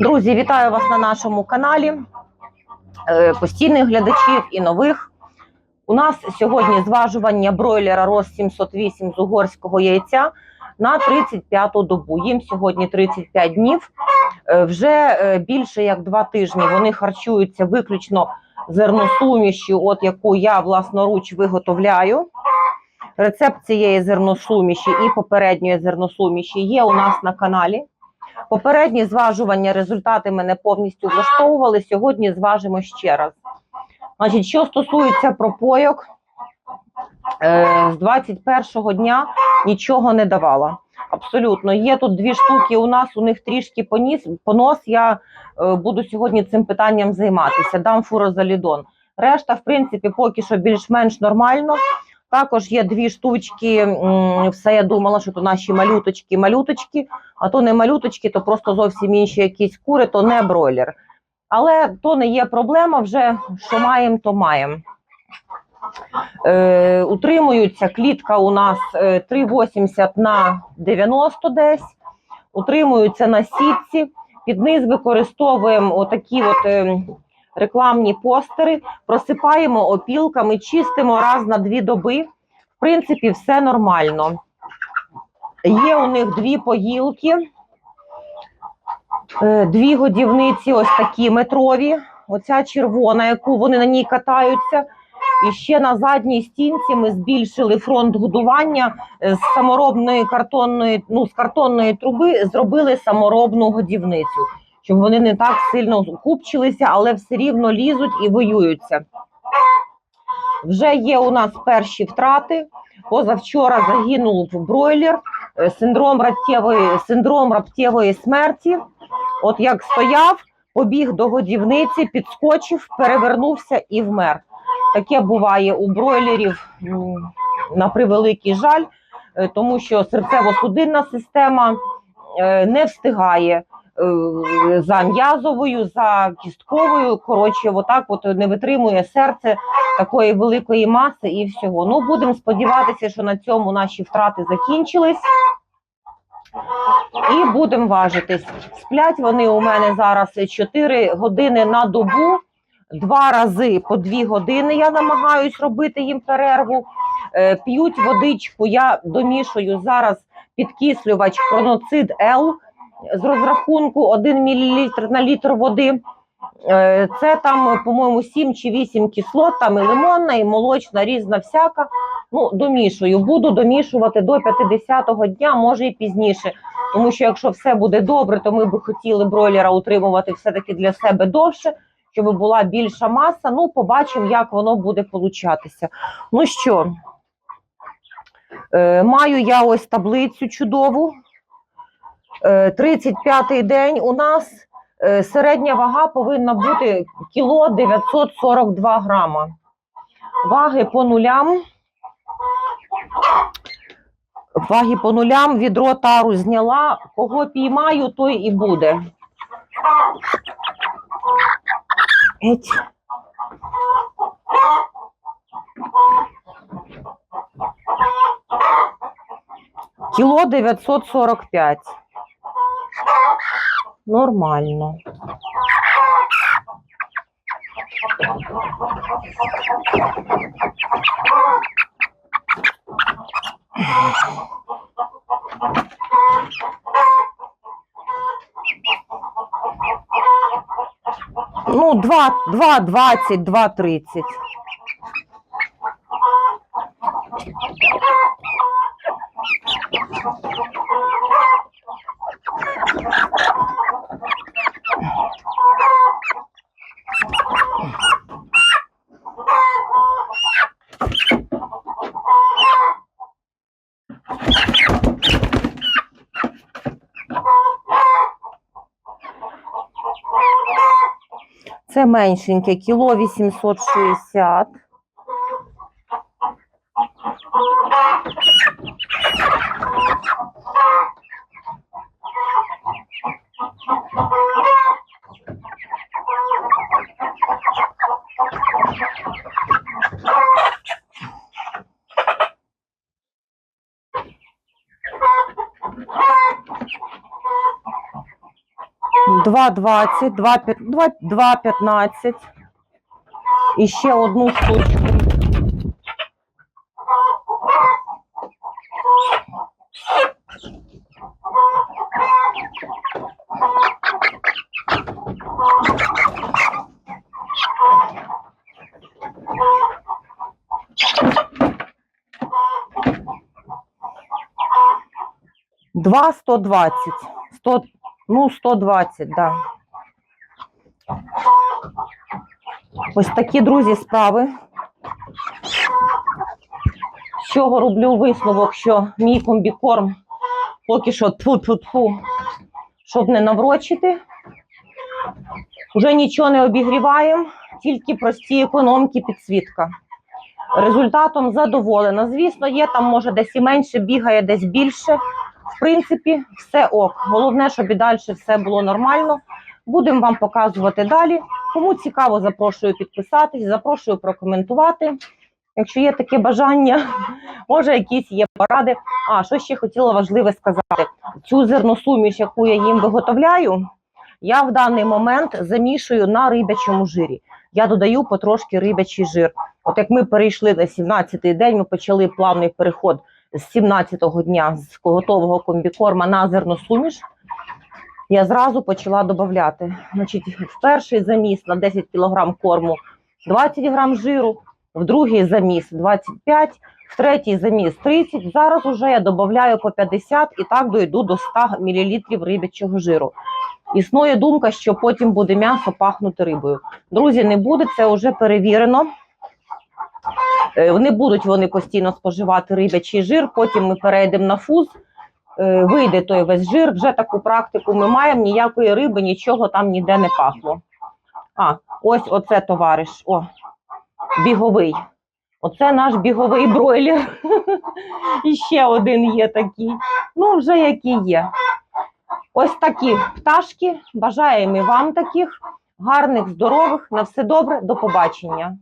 Друзі, вітаю вас на нашому каналі. е, Постійних глядачів і нових. У нас сьогодні зважування бройлера Рос 708 з угорського яйця на 35-ту добу. Їм сьогодні 35 днів. Е, Вже е, більше як два тижні вони харчуються виключно зерносумішю, от яку я власноруч виготовляю. Рецепт цієї зерносуміші і попередньої зерносуміші є у нас на каналі. Попередні зважування результати мене повністю влаштовували. Сьогодні зважимо ще раз. Значить, що стосується пропойок, е, з 21-го дня нічого не давала. Абсолютно, є тут дві штуки. У нас у них трішки поніс понос. Я е, буду сьогодні цим питанням займатися. Дам фурозалідон. Решта, в принципі, поки що більш-менш нормально. Також є дві штучки. Все я думала, що то наші малюточки, малюточки, а то не малюточки, то просто зовсім інші якісь кури, то не бройлер. Але то не є проблема. Вже що маємо, то маємо. Е, утримуються клітка у нас е, 3,80 на 90 десь. Утримуються на сітці. Під низ використовуємо отакі от е, рекламні постери, просипаємо опілками, чистимо раз на дві доби. В принципі, все нормально. Є у них дві поїлки, е, дві годівниці, ось такі метрові. Оця червона, яку вони на ній катаються. І ще на задній стінці ми збільшили фронт годування е, з саморобної картонної, ну з картонної труби зробили саморобну годівницю, щоб вони не так сильно купчилися, але все рівно лізуть і воюються. Вже є у нас перші втрати. Позавчора загинув бройлер, е, синдром раптєвої, синдром раптєвої смерті. От як стояв, побіг до годівниці, підскочив, перевернувся і вмер. Таке буває у бройлерів на превеликий жаль, е, тому що серцево-судинна система е, не встигає за м'язовою, за кістковою. Коротше, отак от не витримує серце такої великої маси і всього. Ну, будемо сподіватися, що на цьому наші втрати закінчились. І будемо важитись. Сплять вони у мене зараз 4 години на добу. Два рази по дві години я намагаюсь робити їм перерву. Е, п'ють водичку, я домішую зараз підкислювач хроноцид Л з розрахунку 1 мл на літр води. Е, Це там, по-моєму, 7 чи 8 кислот, там і лимонна, і молочна, різна всяка. Ну, домішую. Буду домішувати до 50-го дня, може і пізніше. Тому що якщо все буде добре, то ми би хотіли бройлера утримувати все-таки для себе довше, щоб була більша маса. Ну, побачимо, як воно буде получатися. Ну що, е, маю я ось таблицю чудову. Е, 35-й день у нас е, середня вага повинна бути кіло 942 грама. Ваги по нулям. Ваги по нулям, відро тару зняла. Кого піймаю, той і буде. Еть. Кіло 945. Нормально. Ну, 2, 2, 20, 2, 30. Це меншеньке кіло 860. 2,20, 2,15. 2,15. І ще одну штучку. Два 120. 100, ну, 120, да. Ось такі, друзі, справи. З чого роблю висновок, що мій комбікорм поки що тфу-тфу-тфу, щоб не наврочити. Вже нічого не обігріваємо, тільки прості економки підсвітка. Результатом задоволена. Звісно, є там, може, десь і менше, бігає, десь більше. В принципі, все ок. Головне, щоб і далі все було нормально. Будемо вам показувати далі. Кому цікаво, запрошую підписатись, запрошую прокоментувати. Якщо є таке бажання, може якісь є поради. А що ще хотіла важливе сказати: цю зерносуміш, яку я їм виготовляю, я в даний момент замішую на рибячому жирі. Я додаю потрошки рибячий жир. От як ми перейшли на 17-й день, ми почали плавний переход з 17-го дня з готового комбікорма на зерносуміш. Я зразу почала додати. Значить, в перший заміс на 10 кг корму 20 грам жиру, в другий заміс 25, в третій заміс 30. Зараз уже я додаю по 50 і так дойду до 100 мл рибячого жиру. Існує думка, що потім буде м'ясо пахнути рибою. Друзі, не буде, це вже перевірено. Не будуть вони постійно споживати рибячий жир, потім ми перейдемо на фуз, е, вийде той весь жир, вже таку практику ми маємо, ніякої риби, нічого там ніде не пахло. А, ось оце товариш, о, біговий. Оце наш біговий бройлер. І ще один є такий. Ну, вже які є. Ось такі пташки. Бажаємо і вам таких гарних, здорових. На все добре, до побачення.